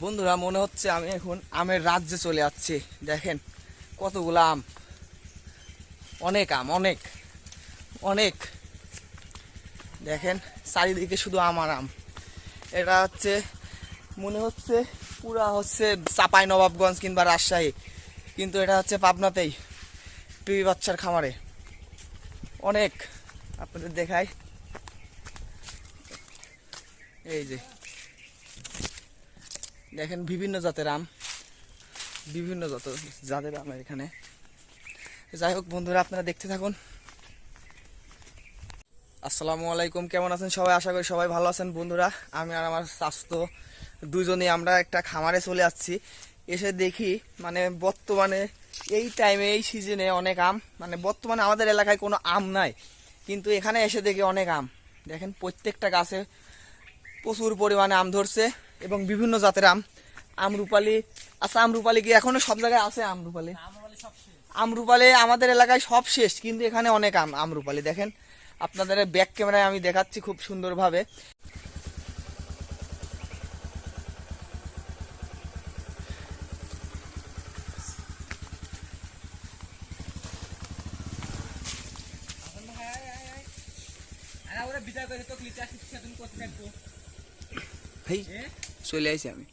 বন্ধুরা, মনে হচ্ছে আমি এখন আমের রাজ্যে চলে যাচ্ছি। দেখেন, কতগুলো আম। অনেক আম, অনেক অনেক। দেখেন, চারিদিকে শুধু আমার আম। এটা হচ্ছে, মনে হচ্ছে পুরা হচ্ছে চাপাই নবাবগঞ্জ কিংবা রাজশাহী। কিন্তু এটা হচ্ছে পাবনাতেই, পিবি বাচ্চার খামারে। অনেক। আপনাদের দেখায় এই যে দেখেন বিভিন্ন জাতের আম। বিভিন্ন জাত, জাতের আম এখানে। যাই হোক বন্ধুরা, আপনারা দেখতে থাকুন। আসসালামু আলাইকুম, কেমন আছেন সবাই? আশা করি সবাই ভালো আছেন বন্ধুরা। আমি আর আমার স্বাস্থ্য দুজনেই আমরা একটা খামারে চলে আসছি। এসে দেখি মানে বর্তমানে এই টাইমে এই সিজনে অনেক আম। মানে বর্তমানে আমাদের এলাকায় কোনো আম নাই, কিন্তু এখানে এসে দেখি অনেক আম। দেখেন প্রত্যেকটা গাছে প্রচুর পরিমাণে আম ধরছে। এবং বিভিন্ন জাতের আম। আমরুপালি আচ্ছা আমরুপালি কি এখনও সব জায়গায় আছে আমরুপালি আমরুপালি আমাদের এলাকায় সব শেষ কিন্তু এখানে অনেক আম আমরুপালি দেখেন আপনাদের ব্যাক ক্যামেরায় আমি দেখাচ্ছি খুব সুন্দরভাবে। ভাই, চলে আইছি আমি।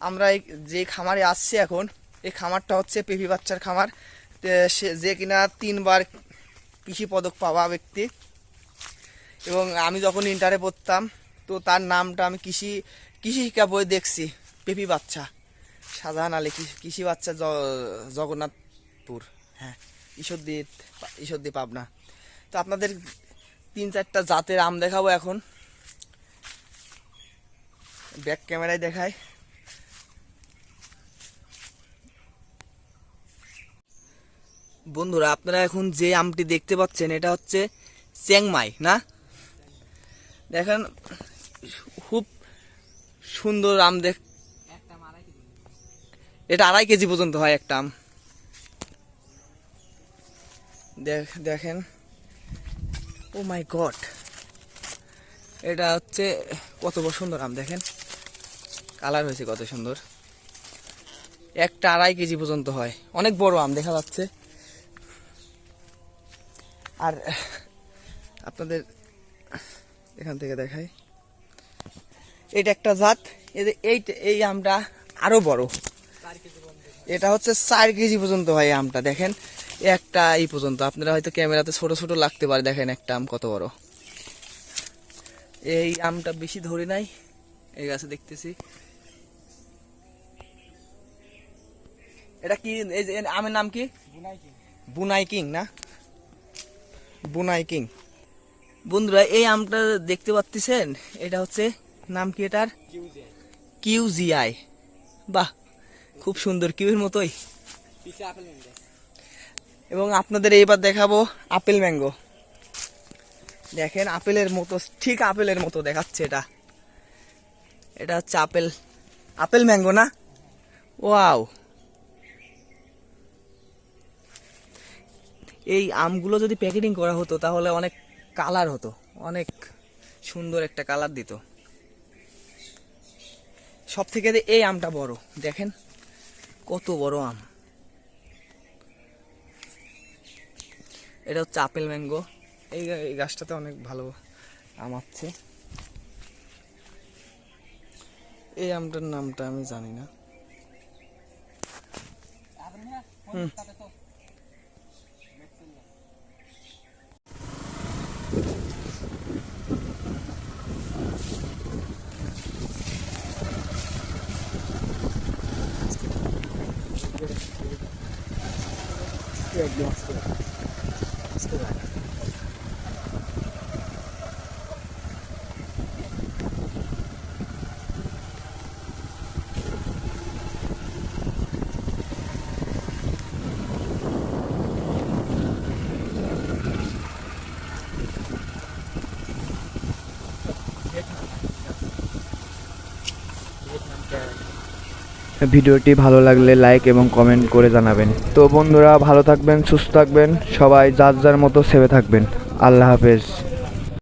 আমরা এই যে খামারে আসছি এখন, এই খামারটা হচ্ছে পেপি বাচ্চার খামার। সে যে কিনা তিনবার কৃষি পদক পাওয়া ব্যক্তি। এবং আমি যখন ইন্টারে পড়তাম, তো তার নামটা আমি কৃষি কৃষি শিক্ষা বই দেখছি, পেপি বাচ্চা। শাহজাহান আলী কৃষি- বাচ্চা জগন্নাথপুর হ্যাঁ ঈশ্বরদী ঈশ্বরদী পাবনা। তো আপনাদের তিন চারটা জাতের আম দেখাবো এখন। ব্যাক ক্যামেরায় দেখায় বন্ধুরা, আপনারা এখন যে আমটি দেখতে পাচ্ছেন, এটা হচ্ছে চ্যাংমাই, না? দেখেন, খুব সুন্দর আম দেখ এটা আড়াই কেজি পর্যন্ত হয় একটা আম। দেখ দেখেন। ও মাই গড এটা হচ্ছে কত বড় সুন্দর আম, দেখেন। কালার হয়েছে কত সুন্দর। একটা আড়াই কেজি পর্যন্ত হয়। অনেক বড় আম, দেখা যাচ্ছে। আর আপনাদের এখান থেকে দেখাই। এটা একটা জাত। এই এই আমটা আরও বড়। এটা হচ্ছে চার কেজি পর্যন্ত হয় আমটা, দেখেন। একটা এই পর্যন্ত। আপনারা হয়তো ক্যামেরাতে ছোট ছোট লাগতে পারে, দেখেন একটা আম কত বড়। এই আমটা বেশি ধরে নাই, এই গাছে দেখতেছি। এটা কি, এই যে আমের নাম কি? বুনাই কিং। না? বুনাই কিং। বন্ধুরা, এই আমটা দেখতে পাচ্ছেন এটা হচ্ছে, নাম কি এটার? কিউজিআই। বাহ, খুব সুন্দর, কিউর মতোই। এবং আপনাদের এইবার দেখাবো আপেল ম্যাঙ্গো। দেখেন আপেলের মতো, ঠিক আপেলের মতো দেখাচ্ছে এটা। এটা হচ্ছে আপেল আপেল ম্যাঙ্গো না? ওয়াও। এই আমগুলো যদি প্যাকেটিং করা হতো, তাহলে অনেক কালার হতো, অনেক সুন্দর একটা কালার দিত। সব থেকে এই আমটা বড়, দেখেন কত বড় আম। এটা হচ্ছে আপেল ম্যাঙ্গো। এই এই গাছটাতে অনেক ভালো আম আছে। এই আমটার নামটা আমি জানি না। Let's do that. ভিডিওটি ভালো লাগলে লাইক এবং কমেন্ট করে জানাবেন। তো বন্ধুরা, ভালো থাকবেন, সুস্থ থাকবেন, সবাই যার যার মতো সেবে থাকবেন। আল্লাহ হাফেজ।